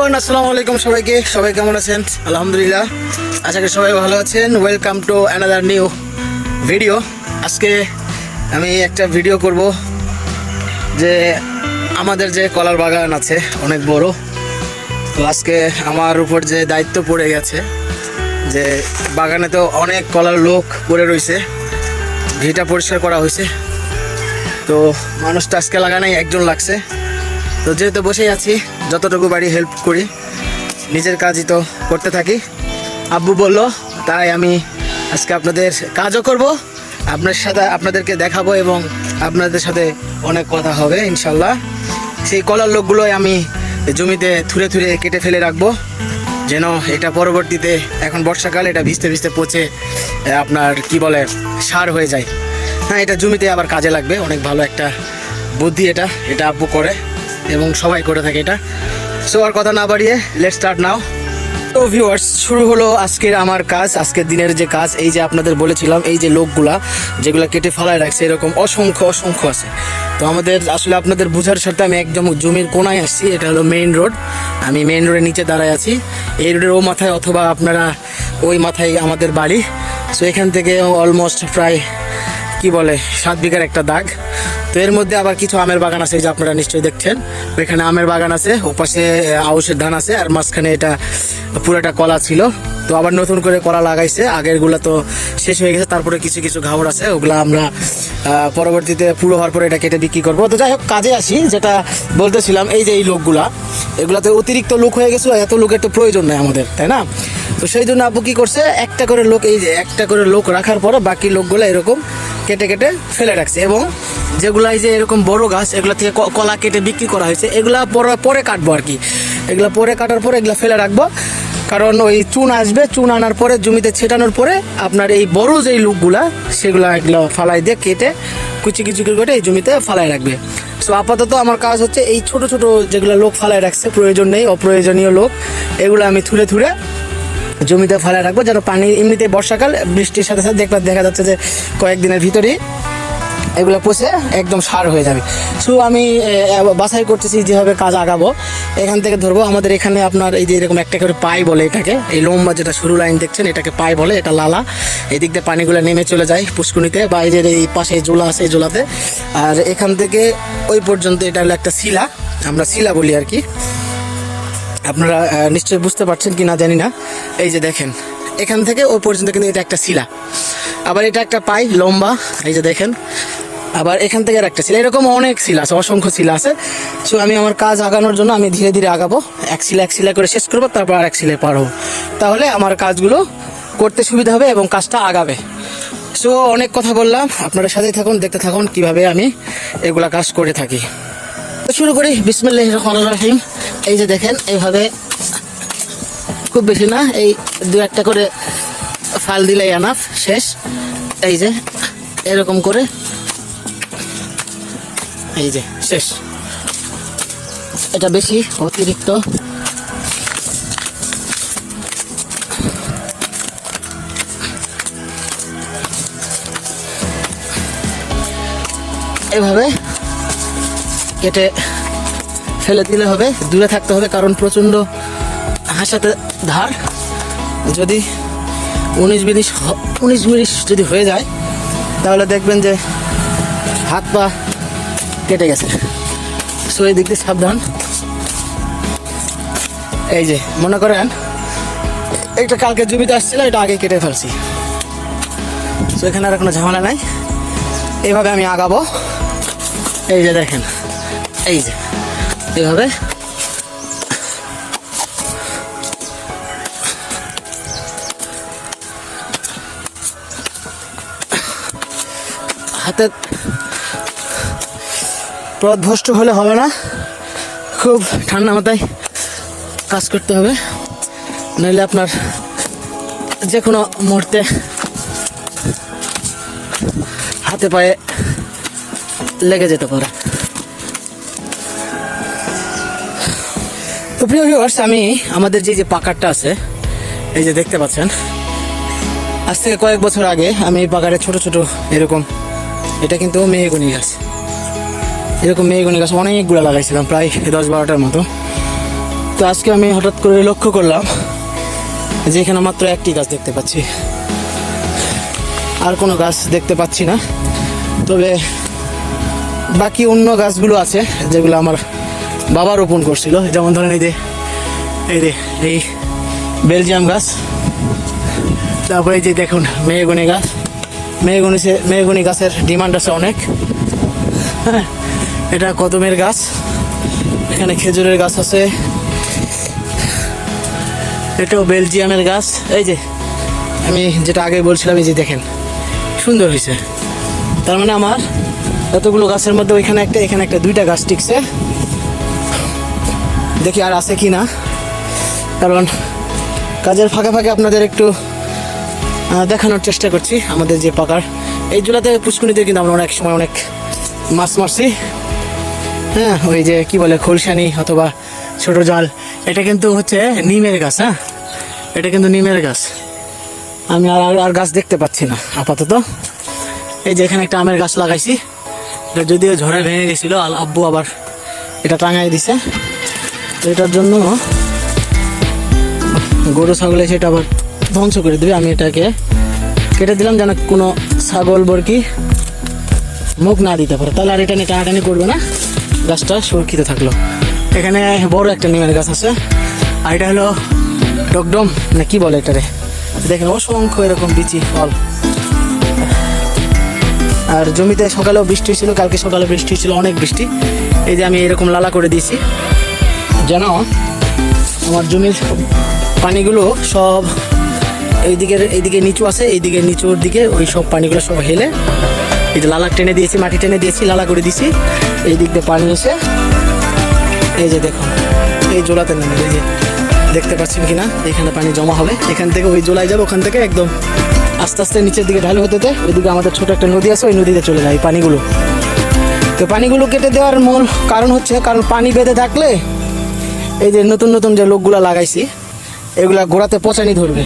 ওই আসসালামু আলাইকুম সবাইকে। সবাই কেমন আছেন? আলহামদুলিল্লাহ। আশা করি সবাই ভালো আছেন। Welcome to another new video আজকে আমি একটা ভিডিও করব যে আমাদের যে কলার বাগান আছে, অনেক বড়। তো আজকে আমার উপর যে দায়িত্ব পড়ে গেছে, যে বাগানে তো অনেক কলার লোক পড়ে রয়েছে, ভিটা পরিষ্কার করা হয়েছে। তো মানুষটা আজকে লাগানাই একজন লাগছে। তো যেহেতু বসেই আছি, যতটুকু বাড়ি হেল্প করি, নিজের কাজই তো করতে থাকি। আব্বু বলল, তাই আমি আজকে আপনাদের কাজও করব, আপনার সাথে আপনাদেরকে দেখাবো এবং আপনাদের সাথে অনেক কথা হবে ইনশাল্লাহ। সেই কলার লোকগুলোই আমি জমিতে থুরে থুরে কেটে ফেলে রাখব। যেন এটা পরবর্তীতে, এখন বর্ষাকাল, এটা ভিজতে ভিজতে পচে আপনার কি বলে, সার হয়ে যায়। হ্যাঁ এটা জমিতে আবার কাজে লাগবে, অনেক ভালো একটা বুদ্ধি এটা এটা আব্বু করে এবং সবাই করে থাকে এটা। সো আর কথা না বাড়িয়ে লেট স্টার্ট নাও তো ভিউয়ার্স শুরু হলো আজকের আমার কাজ, আজকের দিনের যে কাজ, এই যে আপনাদের বলেছিলাম, এই যে লোকগুলা যেগুলো কেটে ফেলায় রাখছে, এরকম অসংখ্য অসংখ্য আছে। তো আমাদের, আসলে আপনাদের বোঝার সাথে আমি একদম জমির কোনায় আসছি, এটা হলো মেইন রোড আমি মেইন রোডের নিচে দাঁড়ায় আছি। এই রোডের ও মাথায় অথবা আপনারা ওই মাথায় আমাদের বাড়ি। সো এখান থেকে অলমোস্ট প্রায়, কি বলে, সাত বিঘার একটা দাগ। তো এর মধ্যে আবার কিছু আমের বাগান আছে যে আপনারা নিশ্চয়ই দেখছেন। এখানে আমের বাগান আছে, ওপাশে আউশের ধান আছে, আর মাঝখানে এটা পুরোটা কলা ছিল। তো আবার নতুন করে কলা লাগাইছে আগেরগুলা তো শেষ হয়ে গেছে, তারপরে কিছু কিছু ঘাবড় আছে, ওগুলা আমরা পরবর্তীতে পুরো হওয়ার পরে এটা কেটে বিক্রি করব। তো যাই হোক, কাজে আসি, যেটা বলতেছিলাম, এই যে এই লোকগুলা, এগুলাতে অতিরিক্ত লোক হয়ে গেছে এত লোকের তো প্রয়োজন নেই আমাদের, তাই না? তো সেই জন্য আপু কি করছে, একটা করে লোক, এই যে একটা করে লোক রাখার পরে বাকি লোকগুলো এরকম কেটে কেটে ফেলে রাখছে এবং যেগুলো এই যে এরকম বড় গাছ, এগুলো থেকে কলা কেটে বিক্রি করা হয়েছে, এগুলা পরে পরে কাটবো আর কি। এগুলা পরে কাটার পরে এগুলা ফেলে রাখব। কারণ ওই চুন আসবে, চুন আনার পরে জমিতে ছেটানোর পরে আপনার এই বড় যেই লোকগুলা, সেগুলা এগুলো ফালাই দিয়ে কেটে কুচি কুচি করে কেটে এই জমিতে ফালাই রাখবে। সো আপাতত আমার কাজ হচ্ছে এই ছোট ছোট যেগুলো লোক ফালাই রাখছে, প্রয়োজন নেই, অপ্রয়োজনীয় লোক, এগুলো আমি থুলে থুলে জমিতে ফেলা রাখব, যেন পানি এমনিতে বর্ষাকাল, বৃষ্টির সাথে সাথে দেখবা দেখা যাচ্ছে যে কয়েকদিনের ভিতরেই এগুলো পচে একদম সার হয়ে যাবে। সো আমি বাছাই করতেছি যেভাবে কাজ আগাবো। এখান থেকে ধরবো, আমাদের এখানে আপনার এই যে এরকম একটা করে পাই বলে এটাকে, এই লম্বা যেটা সরু লাইন দেখছেন, এটাকে পাই বলে, এটা লালা। এই দিক দিয়ে পানিগুলো নেমে চলে যায় পুষ্কুনিতে বা এই যে এই পাশে জোলা আছে, এই জোলাতে। আর এখান থেকে ওই পর্যন্ত এটা হলো একটা শিলা, আমরা শিলা বলি আর কি। আপনারা নিশ্চয়ই বুঝতে পারছেন কি না জানি না। এই যে দেখেন, এখান থেকে ওই পর্যন্ত কিন্তু এটা একটা শিলা। আবার এটা একটা পাই, লম্বা, এই যে দেখেন। আবার এখান থেকে একটা শিলা। এরকম অনেক শিলা আছে, অসংখ্য শিলা আছে। সো আমি আমার কাজ আগানোর জন্য আমি ধীরে ধীরে আগাবো। এক শিলা এক শিলা করে শেষ করব, তারপর আর এক শিলায় পার হব। তাহলে আমার কাজগুলো করতে সুবিধা হবে এবং কাজটা আগাবে। সো অনেক কথা বললাম। আপনারা সাথেই থাকুন, দেখতে থাকুন কীভাবে আমি এগুলা কাজ করে থাকি। শুরু করি। বিসমিল্লাহ রহমান রহিম। এই যে দেখেন, এইভাবে খুব বেশি না, এই দু একটা করে ফাল দিলেই আনাফ শেষ। এই যে, এরকম করে। এই যে, শেষ। এটা বেশি, অতিরিক্ত। এভাবে কেটে ফেলে দিলে হবে, দূরে থাকতে হবে কারণ প্রচণ্ড হাসাতে ধার। যদি উনিশ মিনিট উনিশ মিনিট যদি হয়ে যায়, তাহলে দেখবেন যে হাত পা কেটে গেছে। সো এই দিক দিয়ে সাবধান। এই যে, মনে করেন একটা কালকে জমিতে আসছিল, এটা আগে কেটে ফেলছি। তো এখানে আর কোনো ঝামেলা নাই। এইভাবে আমি আগাবো। এই যে দেখেন এই যে, এভাবে। হাতে পথভ্রষ্ট হলে হবে না। খুব ঠান্ডা মাথায় কাজ করতে হবে। নইলে আপনার যে কোনো মুহূর্তে হাতে পায়ে লেগে যেতে পারে। তো প্রিয় ভিউয়ার্স আমি আমাদের যে যে পাকারটা আছে, এই যে দেখতে পাচ্ছেন, আজ থেকে কয়েক বছর আগে আমি এই বাগানে ছোট ছোট এরকম, এটা কিন্তু মেহগুনি গাছ। এরকম মেহগুনি গাছ অনেকগুলো লাগাইছিলাম, প্রায় দশ বারোটার মতো। তো আজকে আমি হঠাৎ করে লক্ষ্য করলাম যে এখানে মাত্র একটি গাছ দেখতে পাচ্ছি। আর কোনো গাছ দেখতে পাচ্ছি না। তবে বাকি অন্য গাছগুলো আছে, যেগুলো আমার বাবা রোপণ করছিল। যেমন ধরেন এই যে এই যে, এই বেলজিয়াম গাছ। তারপরে এই যে দেখুন, মেহগুনি গাছ। মেহগুনি সে- মেহগুনি গাছের ডিমান্ড আছে অনেক। হ্যাঁ এটা কদমের গাছ। এখানে খেজুরের গাছ আছে। এটাও বেলজিয়ামের গাছ। এই যে, আমি যেটা আগে বলছিলাম, এই যে দেখেন, সুন্দর হয়েছে। তার মানে আমার এতগুলো গাছের মধ্যে ওইখানে একটা, এখানে একটা, দুইটা গাছ টিকছে। দেখি আর আছে কি না কারণ কাজের ফাঁকে ফাঁকে আপনাদের একটু দেখানোর চেষ্টা করছি আমাদের যে পাকার। এই জুলাতে পুষ্কুনিতে কিন্তু আমরা অনেক সময় অনেক মাছ মারছি। হ্যাঁ ওই যে কি বলে, খোলসানি অথবা ছোট জাল। এটা কিন্তু হচ্ছে নিমের গাছ হ্যাঁ? এটা কিন্তু নিমের গাছ। আমি আর, আর- গাছ দেখতে পাচ্ছি না, আপাতত। এই যে এখানে একটা আমের গাছ লাগাইছি। এটা যদিও ঝড়ে ভেঙে গেছিল আব্বু আবার এটা টাঙাই দিছে। এটার জন্য গরু, ছাগলে সেটা আবার ধ্বংস করে দেবে। আমি এটাকে কেটে দিলাম যেন কোনো ছাগল, বরকি মুখ না দিতে পারে। তাহলে আর এটা নিয়ে টানাটানি করবে না। গাছটা সুরক্ষিত থাকল। এখানে বড় একটা নিমের গাছ আছে। আর এটা হলো ডকডম, না কি বলে এটারে? দেখেন অসংখ্য এরকম বিচি ফল। আর জমিতে সকালেও বৃষ্টি ছিল কালকে সকালে বৃষ্টি ছিল অনেক বৃষ্টি। এই যে আমি এরকম লালা করে দিয়েছি। যেন আমার জমির পানিগুলো সব এইদিকের এইদিকে নিচু আছে, এইদিকে নিচুর দিকে ওই সব পানিগুলো সব হেলে এই যে লালা টেনে দিয়েছি, মাটি টেনে দিয়েছি, লালা করে দিয়েছি, এই দিক দিয়ে পানি এসে এই যে দেখুন, এই জোলাতে নেমে এই যে দেখতে পাচ্ছেন কিনা? এখানে পানি জমা হবে। এখান থেকে ওই জোলায় যাবে, ওখান থেকে একদম আস্তে আস্তে নিচের দিকে ঢালু হতে দেয় ওইদিকে আমাদের ছোট একটা নদী আছে, ওই নদীতে চলে যায় পানিগুলো। তো পানিগুলো কেটে দেওয়ার মূল কারণ হচ্ছে, কারণ পানি বেঁধে থাকলে এই যে নতুন নতুন যে লোকগুলা লাগাইছি, এগুলা গোড়াতে পচানি ধরবে।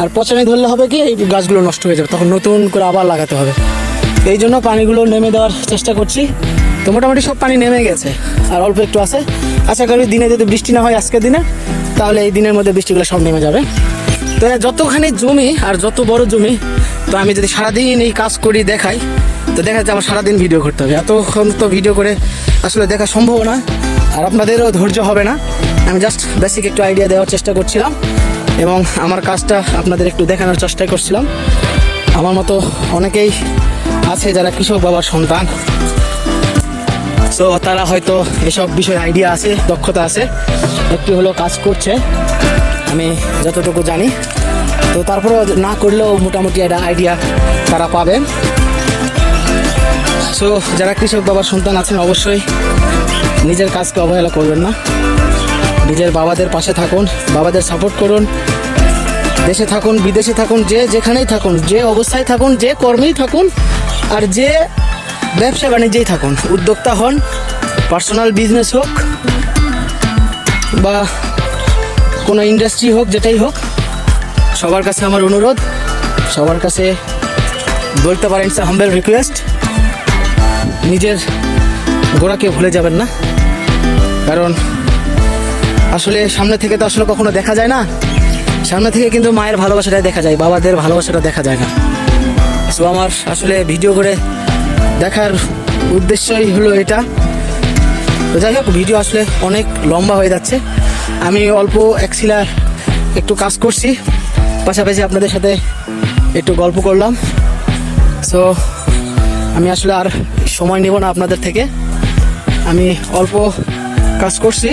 আর পচানি ধরলে হবে কি, এই গাছগুলো নষ্ট হয়ে যাবে, তখন নতুন করে আবার লাগাতে হবে। এই জন্য পানিগুলো নেমে দেওয়ার চেষ্টা করছি। তো মোটামুটি সব পানি নেমে গেছে, আর অল্প একটু আছে। আশা করি দিনে যদি বৃষ্টি না হয় আজকের দিনে, তাহলে এই দিনের মধ্যে বৃষ্টিগুলো সব নেমে যাবে। তো যতখানি জমি আর যত বড় জমি, তো আমি যদি সারাদিন এই কাজ করি দেখাই, তো দেখা যাচ্ছে আমার সারাদিন ভিডিও করতে হবে। এতক্ষণ তো ভিডিও করে আসলে দেখা সম্ভব না। আর আপনাদেরও ধৈর্য হবে না। আমি জাস্ট বেসিক একটু আইডিয়া দেওয়ার চেষ্টা করছিলাম এবং আমার কাজটা আপনাদের একটু দেখানোর চেষ্টা করছিলাম। আমার মতো অনেকেই আছে যারা কৃষক বাবার সন্তান। সো তারা হয়তো এসব বিষয়ে আইডিয়া আছে, দক্ষতা আছে। একটু হলো কাজ করছে, আমি যতটুকু জানি। তো তারপরেও না করলেও মোটামুটি একটা আইডিয়া তারা পাবেন সো যারা কৃষক বাবার সন্তান আছেন, অবশ্যই নিজের কাজকে অবহেলা করবেন না। নিজের বাবাদের পাশে থাকুন, বাবাদের সাপোর্ট করুন। দেশে থাকুন, বিদেশে থাকুন, যে যেখানেই থাকুন, যে অবস্থায় থাকুন, যে কর্মেই থাকুন, আর যে ব্যবসা বাণিজ্যেই থাকুন, উদ্যোক্তা হন পার্সোনাল বিজনেস হোক বা কোনো ইন্ডাস্ট্রি হোক, যেটাই হোক, সবার কাছে আমার অনুরোধ, সবার কাছে বলতে পারেন হাম্বেল রিকোয়েস্ট নিজের গোড়াকে ভুলে যাবেন না। কারণ আসলে সামনে থেকে তো আসলে কখনো দেখা যায় না। সামনে থেকে কিন্তু মায়ের ভালোবাসাটাই দেখা যায়, বাবাদের ভালোবাসাটা দেখা যায় না। সো আমার আসলে ভিডিও করে দেখার উদ্দেশ্যই হলো এটা। তো যাই হোক ভিডিও আসলে অনেক লম্বা হয়ে যাচ্ছে। আমি অল্প একশিলা একটু কাজ করছি, পাশাপাশি আপনাদের সাথে একটু গল্প করলাম। সো আমি আসলে আর সময় নেব না আপনাদের থেকে। আমি অল্প কাজ করছি।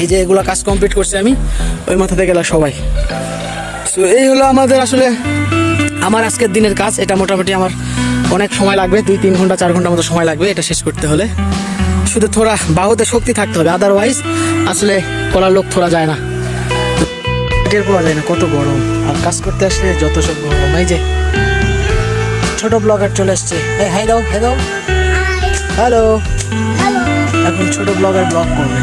এই যে এগুলো কাজ কমপ্লিট করছি আমি। ওই মাথা থেকে সবাই। তো এই হলো আমাদের আসলে আমার আজকের দিনের কাজ। এটা মোটামুটি আমার অনেক সময় লাগবে। দুই, তিন ঘণ্টা, চার ঘণ্টা মতো সময় লাগবে এটা শেষ করতে হলে। শুধু থোড়া বাহুতে শক্তি থাকতে হবে। আদারওয়াইজ আসলে কলার লোক থোড়া যায় না। টের পাওয়া যায় না। কত গরম। আর কাজ করতে আসলে যত সব গরম। এই যে ছোট ব্লগার চলে এসছে। এই হাই দাও হাই দাও। হ্যালো এখন ছোট ব্লগার ব্লগ করবে।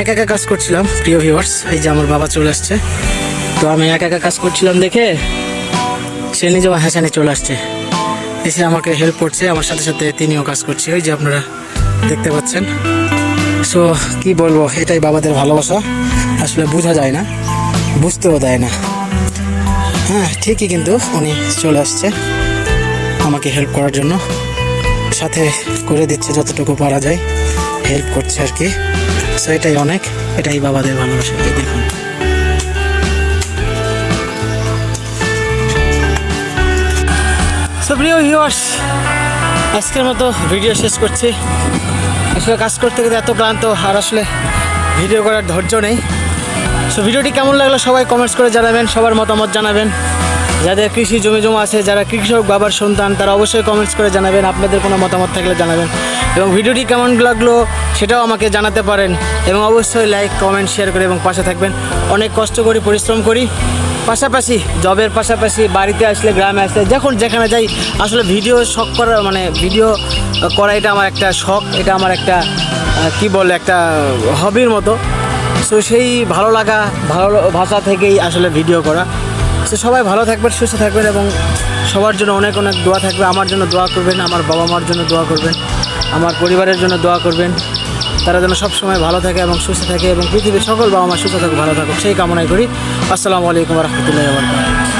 একা একা কাজ করছিলাম প্রিয় ভিউয়ার্স এই যে আমার বাবা চলে আসছে। তো আমি একা একা কাজ করছিলাম দেখে সে নিজেও হাসানে চলে আসছে। এসে আমাকে হেল্প করছে, আমার সাথে সাথে তিনিও কাজ করছে, ওই যে আপনারা দেখতে পাচ্ছেন। সো কি বলব, এটাই বাবাদের ভালোবাসা। আসলে বোঝা যায় না, বুঝতেও দেয় না। হ্যাঁ ঠিকই কিন্তু উনি চলে আসছে আমাকে হেল্প করার জন্য। সাথে করে দিচ্ছে যতটুকু পারা যায় হেল্প করছে আর কি। সো এটাই অনেক, এটাই বাবাদের ভালোবাসা। দেখুন। প্রিয় ভিউয়ার্স আজকের মতো ভিডিও শেষ করছি। আসলে কাজ করতে গেলে এত ক্লান্ত, আর আসলে ভিডিও করার ধৈর্য নেই। সো ভিডিওটি কেমন লাগল সবাই কমেন্টস করে জানাবেন, সবার মতামত জানাবেন। যাদের কৃষি জমি জমা আছে, যারা কৃষক, বাবার সন্তান, তারা অবশ্যই কমেন্টস করে জানাবেন, আপনাদের কোনো মতামত থাকলে জানাবেন। এবং ভিডিওটি কেমন লাগল সেটাও আমাকে জানাতে পারেন। এবং অবশ্যই লাইক কমেন্ট শেয়ার করে এবং পাশে থাকবেন। অনেক কষ্ট করি পরিশ্রম করি। পাশাপাশি জবের পাশাপাশি বাড়িতে আসলে, গ্রামে আসলে, যখন যেখানে যাই, আসলে ভিডিও শখ করা মানে ভিডিও করা এটা আমার একটা শখ এটা আমার একটা কি বলে, একটা হবির মতো। সো সেই ভালো লাগা, ভালো ভাষা থেকেই আসলে ভিডিও করা। তো সবাই ভালো থাকবেন, সুস্থ থাকবেন এবং সবার জন্য অনেক অনেক দোয়া থাকবে। আমার জন্য দোয়া করবেন, আমার বাবা মার জন্য দোয়া করবেন, আমার পরিবারের জন্য দোয়া করবেন। তারা যেন সবসময় ভালো থাকে এবং সুস্থ থাকে এবং পৃথিবীর সকল বাবা মা সুস্থ থাকে ভালো থাকুক, সেই কামনাই করি। আসসালামু আলাইকুম রহমতুল্লাহ